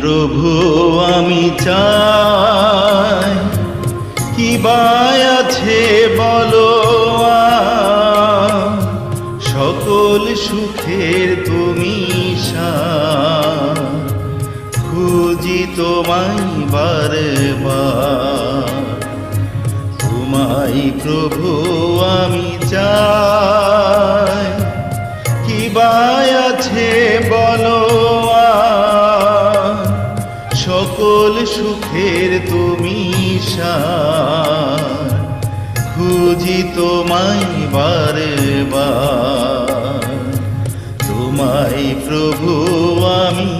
প্রভু, আমি চাই। কি আছে বলো? সকল সুখের তুমি খুঁজি তোমায় বারবার। তোমায় প্রভু, আমি চাই। কি আছে বলো সার খুঁজি তোমায় বারবার। তোমায় প্রভু আমি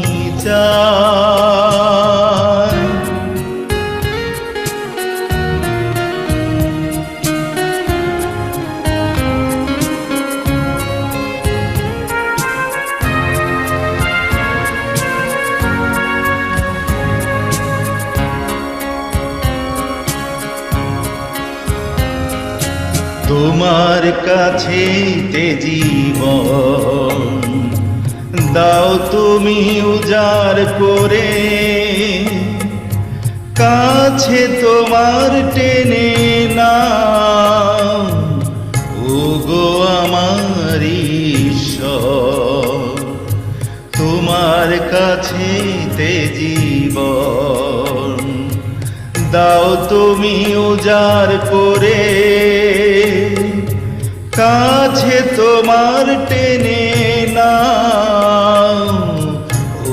চাই। তোমার কাছে তে জীবন। দাও তুমি উজাড় করে, কাছে তোমার টেনে না ওগো আমার তোমার কাছে তে জীবন। দাও তুমি উজাড় করে। কাছে তোমার টেনে না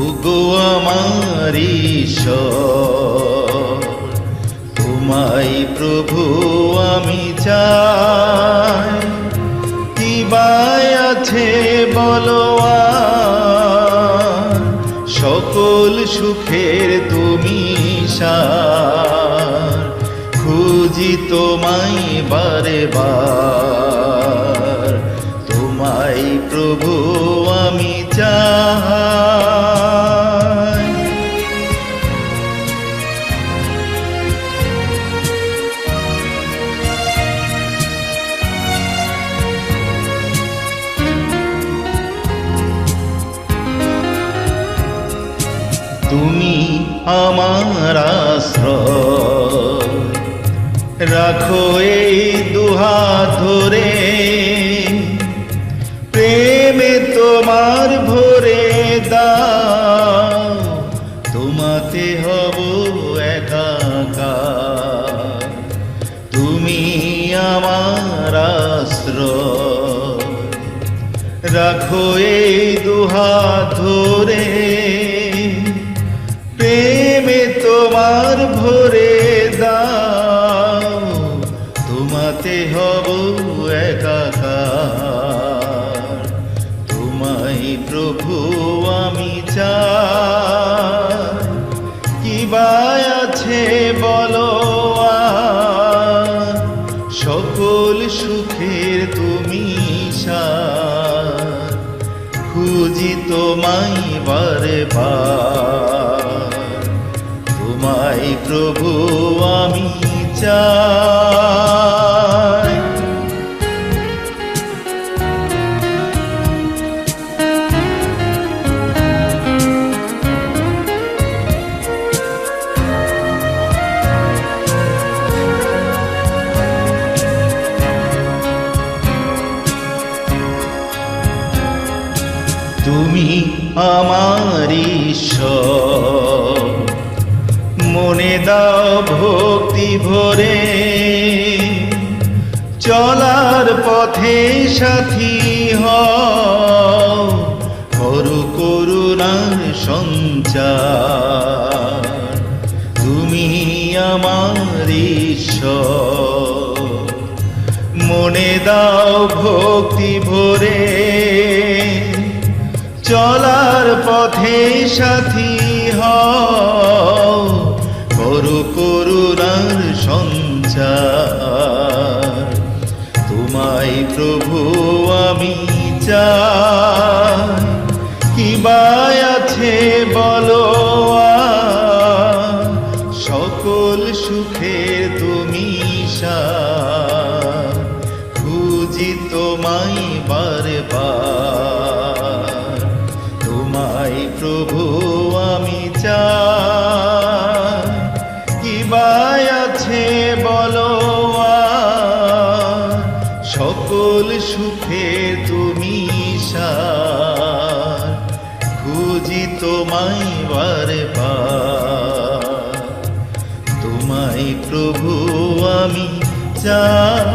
ওগো আমার তোমায় প্রভু আমি চাই। কি বায় আছে বলো সকল সুখের তুমি সার। খুঁজি তোমায় বারে বার তোমায় প্রভু আমি চাই তুমি আমার আশ্রয়। রাখো এই দুহাত ধরে। প্রেমে তোমার ভরে দাও, তোমাতে হব একাকার তুমি আমার আশ্রয়। রাখো এই দুহাত ধরে। প্রেমে তোমার ভরে তোমাতে হব একাকার। তোমায় প্রভু আমি চাই। কি বায় আছে বলো সকল সুখের তুমি খুঁজি তোমায় বারে তোমায় প্রভু আমি চাই। আমার মনে দাও ভক্তি ভরে, চলার পথে সাথী হরু করু করুণার সঞ্চার, তুমি আমার মনে দাও ভক্তি ভরে চলার পথে সাথী হও। করু করুণার সঞ্চার। তোমায় প্রভু, আমি চাই। কি বায় আছে বলো সকল সুখের তুমি সার। তোমায় বারে তোমায় প্রভু আমি চাই।